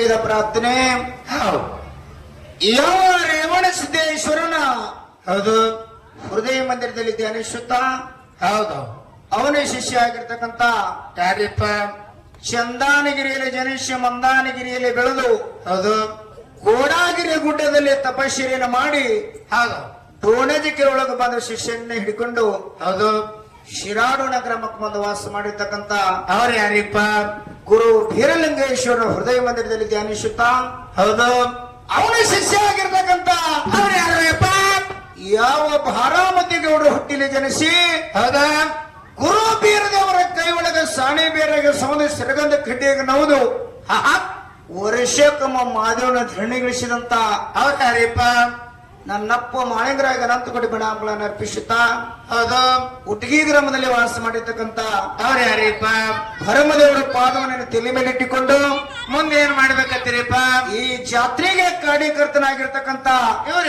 ತಂಗಿದ ಪ್ರಾರ್ಥನೆ. ಹೌದು. ಯಾವ ರೇವಣ ಸಿದ್ದೇಶ್ವರನ ಹೌದು. ಹೃದಯ ಮಂದಿರದಲ್ಲಿ ಧ್ಯಾನಿಸುತ್ತ ಹೌದು. ಅವನೇ ಶಿಷ್ಯ ಆಗಿರ್ತಕ್ಕಂತ ಯಾರಿಪ್ಪ? ಚಂದಾನಗಿರಿಯಲ್ಲಿ ಜನಿಷ್ಯ ಮಂದಾನಗಿರಿಯಲ್ಲಿ ಬೆಳೆದು ಹೌದು. ಕೋಡಾಗಿರಿ ಗುಡ್ಡದಲ್ಲಿ ತಪಶ್ಚರ್ಯನ ಮಾಡಿ ಹೌದು. ಡೋಣಜಿಕೆ ಒಳಗೆ ಬಂದ ಶಿಷ್ಯನ್ನ ಹಿಡ್ಕೊಂಡು ಹೌದು. ಶಿರಾಡೋಣ ಗ್ರಾಮಕ್ಕೆ ಬಂದು ವಾಸ ಮಾಡಿರ್ತಕ್ಕಂತ ಅವ್ರು ಯಾರಿಪ್ಪ? ಗುರು ವೀರಲಿಂಗೇಶ್ವರ ಹೃದಯ ಮಂದಿರದಲ್ಲಿ ಧ್ಯಾನಿಸುತ್ತಾ ಹೌದು. ಅವನ ಶಿಷ್ಯ ಆಗಿರ್ತಕ್ಕಂತ ಅವ್ರು ಯಾರಪ್ಪ ಯಾವ ಭಾರಾಮತಿ ಗೌಡರು ಹುಟ್ಟಿಲಿ ಜನಿಸಿ ಹೌದಾ? ಗುರು ಬೀರದವರ ಕೈ ಒಳಗೆ ಸಾಣಿ ಬೇರೆಗೆ ಸೌಂದ ಸಿರಗಂಧ ಕಡ್ಡಿಯಾಗ ನವುದು. ವರ್ಷಕ್ಕೊಮ್ಮ ಮಾದೇವನ ಧರಣಿಗಳಿಸಿದಂತ ಅವ್ರ ಯಾರಿಪ್ಪ ನನ್ನಪ್ಪ ಮಾಳಿಂಗರಾಗ ಅನಂತ ಕೊಡಿ ಬಣಾಮಗಳನ್ನು ಅರ್ಪಿಸುತ್ತಾ ಹೌದು ಉಟ್ಗಿ ಗ್ರಾಮದಲ್ಲಿ ವಾಸ ಮಾಡಿರ್ತಕ್ಕಂತ ಅವ್ರು ಭರಮದೇವರ ಪಾದವನ್ನು ತಲೆ ಮೇಲೆ ಇಟ್ಟುಕೊಂಡು ಮುಂದೆ ಏನ್ ಮಾಡ್ಬೇಕತ್ತೀರಿಪ್ಪ ಈ ಜಾತ್ರೆಗೆ ಕಾರ್ಯಕರ್ತನಾಗಿರ್ತಕ್ಕಂತ ಇವ್ರು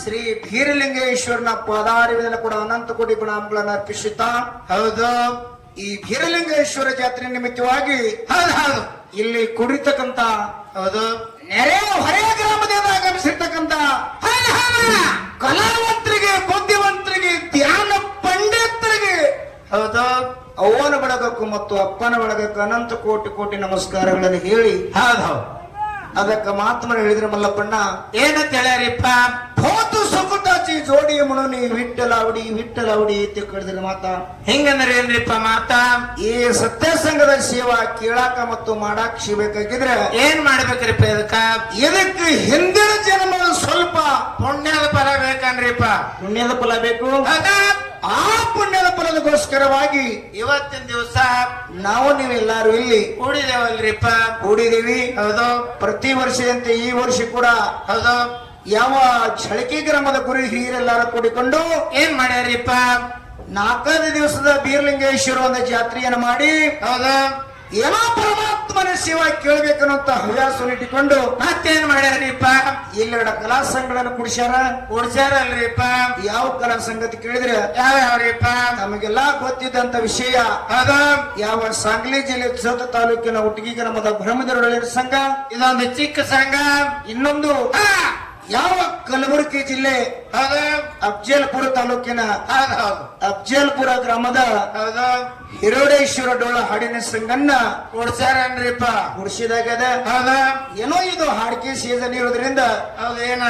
ಶ್ರೀ ಭೀರಲಿಂಗೇಶ್ವರನ ಪಾದಾರಿವಿನಲ್ಲಿ ಕೂಡ ಅನಂತ ಕೋಟಿ ಗುಣಾಂಬಳನ್ನ ಅರ್ಪಿಸುತ್ತಾ, ಹೌದು. ಈ ಭೀರಲಿಂಗೇಶ್ವರ ಜಾತ್ರೆ ನಿಮಿತ್ತವಾಗಿ, ಹೌದು ಹೌದು. ಇಲ್ಲಿ ಕುಡಿತಕ್ಕಂತ, ಹೌದು. ನೆರೆ ಹೊರೆಯ ಗ್ರಾಮದಿಂದ ಆಗಮಿಸಿರ್ತಕ್ಕಂತ ಕಲಾವಂತರಿಗೆ ಬುದ್ಧಿವಂತರಿಗೆ ಧ್ಯಾನ ಪಂಡಿತರಿಗೆ. ಹೌದಾ. ಅವ್ವನ ಬಳಗಕ್ಕೂ ಮತ್ತು ಅಪ್ಪನ ಬಳಗಕ್ಕೂ ಅನಂತ ಕೋಟಿ ಕೋಟಿ ನಮಸ್ಕಾರಗಳನ್ನು ಹೇಳಿ ಹೌದು. ಹೌದು ಅದಕ್ಕೆ ಮಾತನ್ನ ಹೇಳಿದ್ರೆ ಮಲ್ಲಪ್ಪಣ್ಣ ಏನಂತ ಹೇಳ್ಯಾರಿಪ್ಪ? ಭೋತು ಸುಕುಟಾಚಿ ಜೋಡಿ ಮುಣನಿ ವಿಠಲಾವಡಿ ವಿಠಲಾವಡಿ ಅಂತ ಕಡಿದ್ರ ಮಾತ. ಹೆಂಗಂದ್ರೆ ಏನ್ರಿಪ್ಪ ಮಾತಾ? ಈ ಸತ್ಯಸಂಗದ ಸೇವಾ ಕೇಳಾಕ ಮತ್ತು ಮಾಡಾಕ್ ಸಿಗ್ಬೇಕಾಗಿದ್ರೆ ಏನ್ ಮಾಡ್ಬೇಕ್ರಿಪ್ಪ ಇದಕ್ಕ? ಇದಕ್ಕೆ ಹಿಂದಿನ ಜನ್ಮ ಸ್ವಲ್ಪ ಪುಣ್ಯದ ಫಲ ಬೇಕನ್ರಿಪ್ಪ. ಪುಣ್ಯದ ಫಲ ಬೇಕು. ಆ ಪುಣ್ಯದ ಫಲದಗೋಸ್ಕರವಾಗಿ ಇವತ್ತಿನ ದಿವಸ ನಾವು ನೀವೆಲ್ಲಾರು ಇಲ್ಲಿ ಕೂಡಿದೇವಲ್ರಿಪ್ಪ. ಕೂಡಿದೀವಿ ಹೌದು. ಪ್ರತಿ ವರ್ಷದಂತೆ ಈ ವರ್ಷ ಕೂಡ ಹೌದು. ಯಾವ ಛಳಕಿ ಗ್ರಾಮದ ಗುರಿ ಹಿರಿಯರೆಲ್ಲಾರ ಕೂಡಿಕೊಂಡು ಏನ್ ಮಾಡ್ಯಾರಿಪ್ಪ? ನಾಲ್ಕೈದು ದಿವಸದ ಬೀರ್ಲಿಂಗೇಶ್ವರ ಒಂದು ಜಾತ್ರೆಯನ್ನು ಮಾಡಿ ಹೌದಾ? ಏನೋ ಪರಮಾತ್ಮನ ಸೇವಾ ಕೇಳಬೇಕನ್ನುವಂತ ಹವ್ಯಾಸವನ್ನು ಇಟ್ಟುಕೊಂಡು ಮತ್ತೇನ್ ಮಾಡ್ಯಾರಿಪ್ಪ? ಇಲ್ಲೆರಡ ಕಲಾ ಸಂಘಗಳನ್ನು ಕುಡಿಸ್ಯಾರ. ಉಡ್ಸ್ಯಾರಲ್ರಿಪ್ಪ ಯಾವ ಕಲಾ ಸಂಗತಿ ಕೇಳಿದ್ರೆ ಯಾವ ಯಾವ್ರಿಪ್ಪ? ನಮಗೆಲ್ಲಾ ಗೊತ್ತಿದ್ದಂತ ವಿಷಯ. ಅದ ಯಾವ ಸಾಂಗ್ಲಿ ಜಿಲ್ಲೆ ಸೌತ ತಾಲೂಕಿನ ಹುಟ್ಟಿಗೆ ಗ್ರಾಮದ ಬ್ರಹ್ಮದರೊಳಗಿನ ಸಂಘ. ಇದೊಂದು ಚಿಕ್ಕ ಸಂಘ. ಇನ್ನೊಂದು ಯಾವ ಕಲಬುರಗಿ ಜಿಲ್ಲೆ? ಅಫ್ಜಲ್ಪುರ ತಾಲೂಕಿನ ಅಫ್ಜಲ್ಪುರ ಗ್ರಾಮದ ಹಿರೋಡೇಶ್ವರ ಡೋಳ ಹಾಡಿನ ಸಂಗನ್ನ ಉಡ್ಸ್ಯಾರನ್ರಿಪ್ಪ ಕೊಡ್ಸಿದಾಗದ? ಹೌದು? ಏನೋ ಇದು ಹಾಡಿಕೆ ಸೀಸನ್ ಇರೋದ್ರಿಂದ ಹೌದು ಏನ್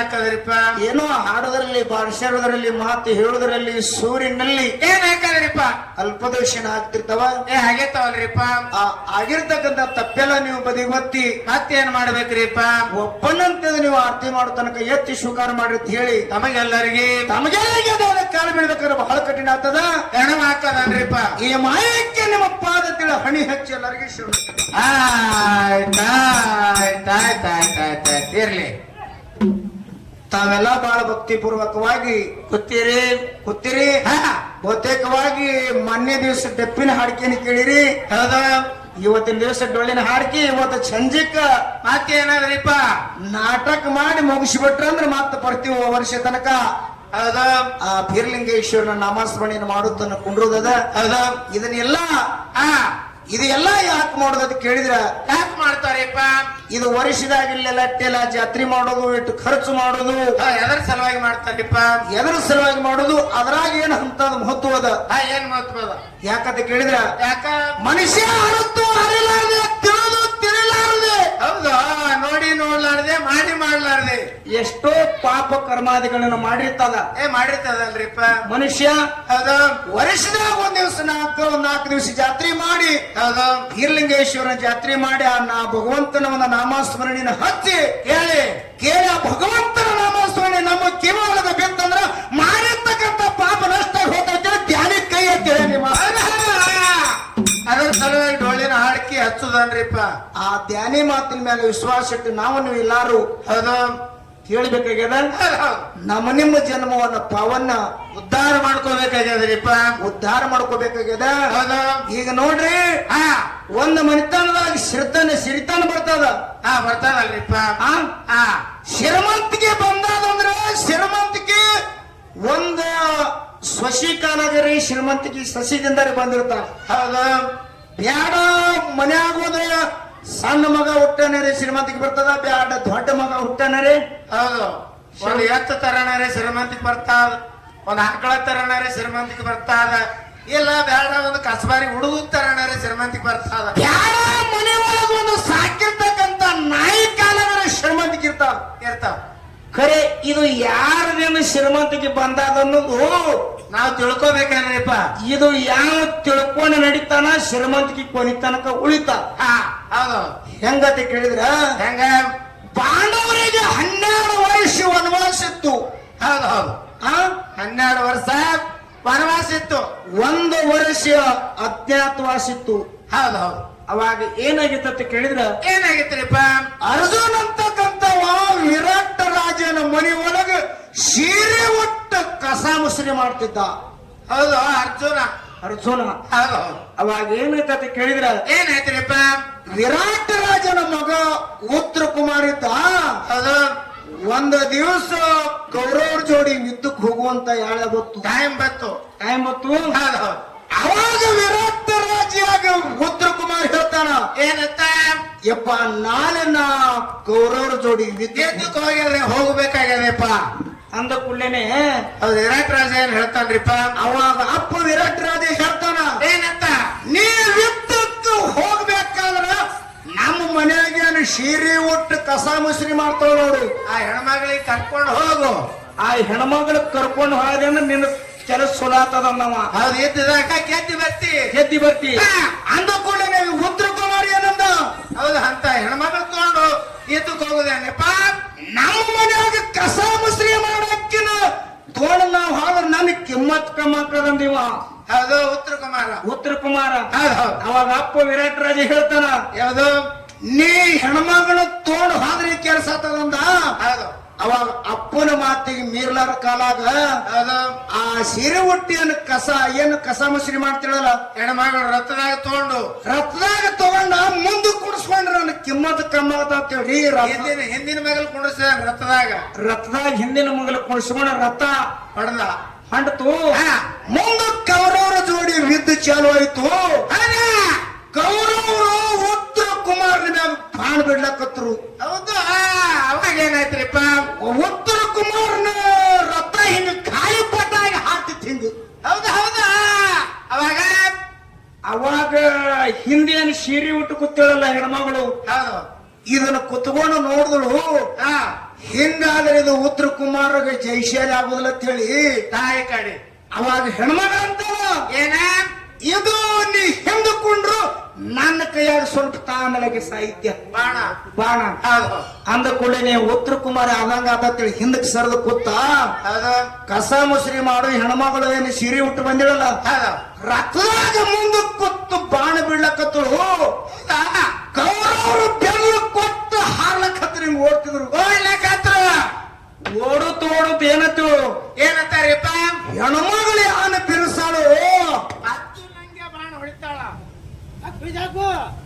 ಹಾಡೋದ್ರಲ್ಲಿ ಬಾರಿಸೋದ್ರಲ್ಲಿ ಮಾತು ಹೇಳೋದ್ರಲ್ಲಿ ಸೂರ್ಯನಲ್ಲಿ ಏನ್ ಹಾಕದ್ರಿಪ್ಪ ಅಲ್ಪದೋಷಣ ಆಗ್ತಿರ್ತಾವ? ಏ ಹಾಗೇತಾವಲ್ರಿಪ್ಪ? ಆ ಆಗಿರ್ತಕ್ಕಂಥ ತಪ್ಪೆಲ್ಲ ನೀವು ಬದಿಗೊತ್ತಿ ಮತ್ತೇನ್ ಮಾಡ್ಬೇಕ್ರಿಪ್ಪ? ಒಬ್ಬನಂತ ನೀವು ಆರ್ತಿ ಮಾಡೋ ತನಕ ಎತ್ತಿ ಸ್ವೀಕಾರ ಮಾಡಿರ್ತ ಅಂತ ಹೇಳಿ. ತಮಗೆಲ್ಲರಿಗೆ? ತಮಗೆಲ್ಲರಿಗೆ ಕಾಲ ಬೀಳ್ಬೇಕಾದ್ರೆ ಬಹಳ ಕಠಿಣ ಆಗ್ತದ? ಹೆಣ್ಣ ಹಾಕದನ್ರಿಪ್ಪ. ಈ ಮಾಯಕ್ಕೆ ನಿಮ್ಮ ಪಾದ ತಿಳ ಹಣಿ ಹಚ್ಚಿ ಎಲ್ಲರಿಗೆ ಶುರು ಆಯ್ತ್ ಆಯ್ತ್ ಆಯ್ತ್ ಆಯ್ತ್ ಆಯ್ತ್ ಆಯ್ತ್. ಇರ್ಲಿ. ತಾವೆಲ್ಲ ಬಹಳ ಭಕ್ತಿ ಪೂರ್ವಕವಾಗಿ ಕೂತೀರಿ. ಕೂತಿರಿ. ಹಾ, ಬಹುತೇಕವಾಗಿ ಮೊನ್ನೆ ದಿವಸ ಡೆಪ್ಪಿನ ಹಾಡಿಕೆಯನ್ನು ಕೇಳಿರಿ. ಹೌದ. ಇವತ್ತಿನ ದಿವಸ ಡೊಳ್ಳಿನ ಹಾಡಿಕೆ ಇವತ್ತು ಸಂಜಿಕ್ ಮತ್ತೇನಾದ್ರಿಪ್ಪ ನಾಟಕ ಮಾಡಿ ಮುಗಿಸಿಬಿಟ್ರ ಅಂದ್ರೆ ಮತ್ತೆ ಬರ್ತೀವಿ ವರ್ಷ ತನಕ. ಹೌದು? ಆ ಬೀರ್ಲಿಂಗೇಶ್ವರನ ನಾಮಸ್ಮರಣೆಯನ್ನು ಮಾಡುತ್ತನ್ನ ಕುಂಡ್ರೋದದ? ಅದ ಇದನ್ನೆಲ್ಲ ಆ ಇದೆಲ್ಲಾ ಯಾಕೆ ಮಾಡೋದು ಕೇಳಿದ್ರ? ಯಾಕೆ ಮಾಡ್ತಾರೆಪ್ಪ? ಇದು ವರ್ಷದಾಗಿಲ್ಲೆಲ್ಲ ಟೆಲ ಜಾತ್ರೆ ಮಾಡೋದು ಇಟ್ಟು ಖರ್ಚು ಮಾಡೋದು. ಎದರ ಸಲುವಾಗಿ ಮಾಡ್ತಾರಿಪ್ಪ? ಎದರ ಸಲುವಾಗಿ ಮಾಡೋದು ಅದ್ರಾಗ ಏನ್ ಅಂತ ಮಹತ್ವ ಅದ? ಏನ್ ಮಹತ್ವ ಅದ? ಯಾಕಂತ ಕೇಳಿದ್ರ? ಯಾಕ? ಮನುಷ್ಯ ಅರುತ್ತು ತಿಳಿಲಾರದೆ ಹೌದು ನೋಡಿ ನೋಡ್ಲಾರ್ದೆ ಮಾಡಿ ಮಾಡ್ಲಾರ್ದೆ. ಎಷ್ಟೋ ಪಾಪ ಕರ್ಮಾದಿಗಳನ್ನ ಮಾಡಿರ್ತದ. ಏ ಮಾಡಿರ್ತದಲ್ರಿಪ್ಪ ಮನುಷ್ಯ ಹೌದ. ವರ್ಷದಾಗ ಒಂದ್ ದಿವಸ ನಾಲ್ಕು ಒಂದ್ ನಾಲ್ಕು ದಿವಸ ಜಾತ್ರೆ ಮಾಡಿ ಹೌದು. ಬೀರ್ಲಿಂಗೇಶ್ವರನ ಜಾತ್ರೆ ಮಾಡಿ ಆ ನಾ ಭಗವಂತನ ಒಂದು ನಾಮಸ್ಮರಣೆಯನ್ನು ಹಚ್ಚಿ ಕೇಳಿ ಕೇಳ ಆ ಧ್ಯಾನಿ ಮಾತಿನ ಮೇಲೆ ವಿಶ್ವಾಸ ಇಟ್ಟು ನಾವು ನೀವು ಎಲ್ಲಾರು ಹೌದು. ನಮ್ಮ ನಿಮ್ಮ ಜನ್ಮವನ್ನ ಪಾವನ್ನ ಉದ್ಧಾರ ಮಾಡ್ಕೋಬೇಕಾಗ್ಯದ್ರಿಪ್ಪ. ಉದ್ಧಾರ ಮಾಡ್ಕೋಬೇಕಾಗ್ಯದ? ಈಗ ನೋಡ್ರಿ ಒಂದ್ ಒಂದು ಮನಿತನದಾಗ ಸಿರಿತನ ಸಿರಿತನ ಬರ್ತದ. ಹಾ ಬರ್ತಾನಲ್ರಿಪ್ಪ ಶ್ರೀಮಂತಿಗೆ ಬಂದಾದಂದ್ರ ಶ್ರೀಮಂತಿಕೆ ಒಂದ ಸ್ವಶಿ ಕಾಲಗರಿ ಶ್ರೀಮಂತಿಗೆ ಸಸಿದಿಂದ ಬಂದಿರ್ತಾರ. ಹೌದ. ಬ್ಯಾಡ ಮನೆ ಹೋದ್ರೆ ಸಣ್ಣ ಮಗ ಹುಟ್ಟನರೇ ರೀ ಶ್ರೀಮಂತಿಗೆ ಬರ್ತದ ಬ್ಯಾಡ ದೊಡ್ಡ ಮಗ ಹುಟ್ಟನರೇ ರೀ. ಹೌದು. ಒಂದು ಎತ್ತ ತರನಾರೆ ಶ್ರೀಮಂತಿಗೆ ಬರ್ತಾದ. ಒಂದು ಆಕಳ ತರನಾರೆ ಶ್ರೀಮಂತಿಗೆ ಬರ್ತಾದ. ಇಲ್ಲ ಬ್ಯಾಡ ಒಂದು ಕಸಬಾರಿ ಹುಡುಗ ತರನಾರೆ ಶ್ರೀಮಂತಿಗೆ ಬರ್ತಾದ. ಬ್ಯಾಡ ಮನೆ ಒಳಗೆ ಒಂದು ಸಾಕಿರ್ತಕ್ಕಂತ ನಾಯಿ ಕಾಲಗಳ ಶ್ರೀಮಂತಿಗೆ ಇರ್ತಾವ. ಇರ್ತಾವ. ಖರೆ ಇದು ಯಾರದೇನು ಶ್ರೀಮಂತಿಗೆ ಬಂದಾದ ಅನ್ನೋದು ನಾವು ತಿಳ್ಕೊಬೇಕೇನ್ರಿಪ್ಪ ಇದು ಯಾವ ತಿಳ್ಕೊಂಡು ನಡೀತಾನ ಶ್ರೀಮಂತಿಗೆ ಕೊನಿ ತನಕ ಉಳಿತ. ಹಾ ಹೌದು. ಹೆಂಗತಿ ಕೇಳಿದ್ರ? ಹೆಂಗ? ಪಾಂಡವರಿಗೆ ಹನ್ನೆರಡು ವರ್ಷ ವನವಾಸ ಇತ್ತು. ಹೌದು ಹೌದು. ಆ? ಹನ್ನೆರಡು ವರ್ಷ ವನವಾಸ ಇತ್ತು. ಒಂದು ವರ್ಷ ಅಜ್ಞಾತವಾಸಿತ್ತು ಹೌದು ಹೌದು. ಅವಾಗ ಏನಾಗಿತ್ತ ಕೇಳಿದ್ರ? ಏನಾಗಿತ್ರಿಪ್ಪ ಅರ್ಜುನ್ ಅಂತಕ್ಕಂಥವ ವಿರಾಟ್ ರಾಜನ ಮನೆ ಒಳಗ ಸೀರೆ ಒಟ್ಟ ಕಸ ಮುಸರಿ ಮಾಡ್ತಿದ್ದ. ಹೌದು ಅರ್ಜುನ. ಅರ್ಜುನ. ಅವಾಗ ಏನಾಯ್ತ ಕೇಳಿದ್ರ? ಏನಾಯ್ತ್ರಿಪ್ಪ? ವಿರಾಟ್ ರಾಜನ ಮಗ ಉತ್ತರ ಕುಮಾರ್ ಇದ್ದ ಹೌದು. ಒಂದು ದಿವಸ ಕೌರವ್ರ ಜೋಡಿ ಯುದ್ಧಕ್ಕೆ ಹೋಗುವಂತ ಯಾಳೆ ಗೊತ್ತು? ಟೈಮ್ ಬತ್ತು ಟೈಮ್ ಬತ್ತು ಅವಾಗ ವಿರಾಟ್ ರಾಜಿಯಾಗ ಉತ್ತರ ಕುಮಾರ್ ಹೇಳ್ತಾನ ಏನಂತ ಯಪ್ಪ ನಾನನ್ನ ನಾ ಕೌರವ್ರ ಜೋಡಿ ವಿದ್ಯೆ ಎದ್ದಕ್ಕೆ ಹೋಗ್ಯಾದ್ರೆ ಹೋಗ್ಬೇಕಾಗ್ಯದಪ್ಪ ಅಂದ ಕೂಡಲೇನೆ ಅದು ವಿರಾಟ್ ರಾಜ ಏನ್ ಹೇಳ್ತಾನ್ರಿಪ್ಪ? ಅವಾಗ ಅಪ್ಪ ವಿರಾಟ್ ರಾಜ ಹೇಳ್ತಾನ? ಏನಂತ? ನೀ ಯುದ್ಧಕ್ಕೆ ಹೋಗ್ಬೇಕಾದ್ರ ನಮ್ಮ ಮನೆಯಾಗೆ ಶೀರಿ ಒಟ್ಟು ಕಸ ಮುಸ್ರಿ ಮಾಡ್ತಾವ ನೋಡು. ಆ ಹೆಣ್ಮಗಳಿಗೆ ಕರ್ಕೊಂಡು ಹೋಗು. ಆ ಹೆಣ್ಮಗಳು ಕರ್ಕೊಂಡು ಹೋದ್ರೆ ನಿನ್ನ ಕೆಲಸ ಸುಲಾತದ ನಮ್ಮ ಅದು ಎದ್ದಿದಾಗ ಕೆದ್ದಿ ಬರ್ತಿ. ಗೆದ್ದಿ ಬರ್ತಿ. ಅಂದ ಕೂಡಲೇ ಉತ್ತರ ಕುಮಾರ್ ಏನಂದ ಹೌದು ಅಂತ ಹೆಣ್ಮಗಳು ತಗೊಂಡು ಎದ್ದಕ್ಕೆ ಹೋಗುದೇನಪ್ಪ ನಮ್ಮ ಮನ್ಯಾಗ ಕಸ ಮುಸ್ರಿ ಮಾಡಕ್ಕಿನ ತೋಳ ನಾವ್ ಹಾದ್ರ ನನ್ ಕಿಮ್ಮತ್ ಕಮ್ಮಕ್ಕದಂದಿವ ಹೌದು ಉತ್ತರ ಕುಮಾರ. ಉತ್ತರ ಕುಮಾರ ಅವಾಗ ಅಪ್ಪ ವಿರಾಟ್ ರಾಜ ಹೇಳ್ತಾನ ಯಾವ್ದು? ನೀ ಹೆಣ್ಮಗಳು ತೋಳು ಹಾದ್ರಿ ಕೆಲಸ ಆತದಂದ. ಹೌದು. ಅವಾಗ ಅಪ್ಪನ ಮಾತಿಗೆ ಮೀರ್ಲಾರ ಕಾಲಾಗ ಆ ಸೀರೆ ಹುಟ್ಟಿಯನ್ನು ಕಸ ಏನು ಕಸ ಮುಸ್ರಿ ಮಾಡ್ತಿಳಲ್ಲ ಹೆಣ್ಮಗಳು ರಥದಾಗ ತಗೊಂಡು. ರಥದಾಗ ತಗೊಂಡ ಮುಂದೆ ಕುಡಿಸ್ಕೊಂಡ್ರ ನನ್ನ ಕಿಮ್ಮತ್ ಕಮ್ಮ ಹಿಂದಿನ ಹಿಂದಿನ ಮಗಲ್ ಕುಂಡಿಸಿದ ರಥದಾಗ ರಥದಾಗ ಹಿಂದಿನ ಮಗಲು ಕುಡಿಸ್ಕೊಂಡ ರಥ ಹೊಡೆದ ಹಂಡ್ತು ಮುಂದೆ ಕೌರವರ ಜೋಡಿ ವಿದ್ ಚಾಲು ಆಯ್ತು. ಕೌರವರು ಉತ್ತರ ಕುಮಾರ್ ಬಾಣ ಬಿಡ್ಲಕತ್ರು. ಹೌದು. ಏನಾಯ್ತ್ರಿಪ್ಪ? ಉತ್ತರ ಕುಮಾರ್ನ ರಥ ಹಿಂಗ ಖಾಲಿ ಪಟ್ಟಾಗಿ ಹಾಕ್ತಿತ್ತು ಹಿಂಗ ಹೌದು ಹೌದಾ. ಅವಾಗ? ಅವಾಗ ಹಿಂದೇನು ಸೀರೆ ಉಟ್ಟು ಕೂತಿಳಲ್ಲ ಹೆಣ್ಮಗಳು? ಇದನ್ನ ಕುತ್ಕೊಂಡು ನೋಡಿದಳು. ಹಿಂಗಾದ್ರೆ ಇದು ಉತ್ತರ ಕುಮಾರಗೆ ಜೈಶಾಲಿ ಆಗುದಿಲ್ಲ ಅಂತ ಹೇಳಿ. ತಾಯಿ ಕಾಡಿ. ಅವಾಗ ಹೆಣ್ಮಗಳಂತ ಏನ? ಇದು ನೀ ಹಿಂದಕೊಂಡ್ರು ನನ್ನ ಕೈಯಾಗ ಸ್ವಲ್ಪ ತಾನಲಗೆ ಸಾಹಿತ್ಯ. ಬಾಣ. ಬಾಣ. ಹೌದು. ಅಂದ ಕೂಡಲೇ ಉತ್ತರ ಕುಮಾರ ಆದಂಗ ಆತೇಳಿ ಹಿಂದಕ್ಕೆ ಸರದ ಕೂತ. ಕಸ ಮುಸ್ರಿ ಮಾಡು ಹೆಣ್ಮಗಳು ಏನು ಸೀರೆ ಉಟ್ಟು ಬಂದಿಳಲ್ಲ? ರಥದಾಗ ಮುಂದೆ ಕೂತು ಬಾಣ ಬೀಳಕತ್ತಳು. ಕೌರವರು ಬೆಲ್ಲ ಕೊಟ್ಟು ಹಾರ್ಲಕತ್ರ ಹಿಂಗ್ ಓಡ್ತಿದ್ರು. ಓಡ್ಲಕತ್ರು. ಓಡುತ್ತ ಓಡುತ್ತ ಏನತ್ತು ಏನಂತಾರಿಪ್ಪ? ಹೆಣ್ಮಗಳು 十四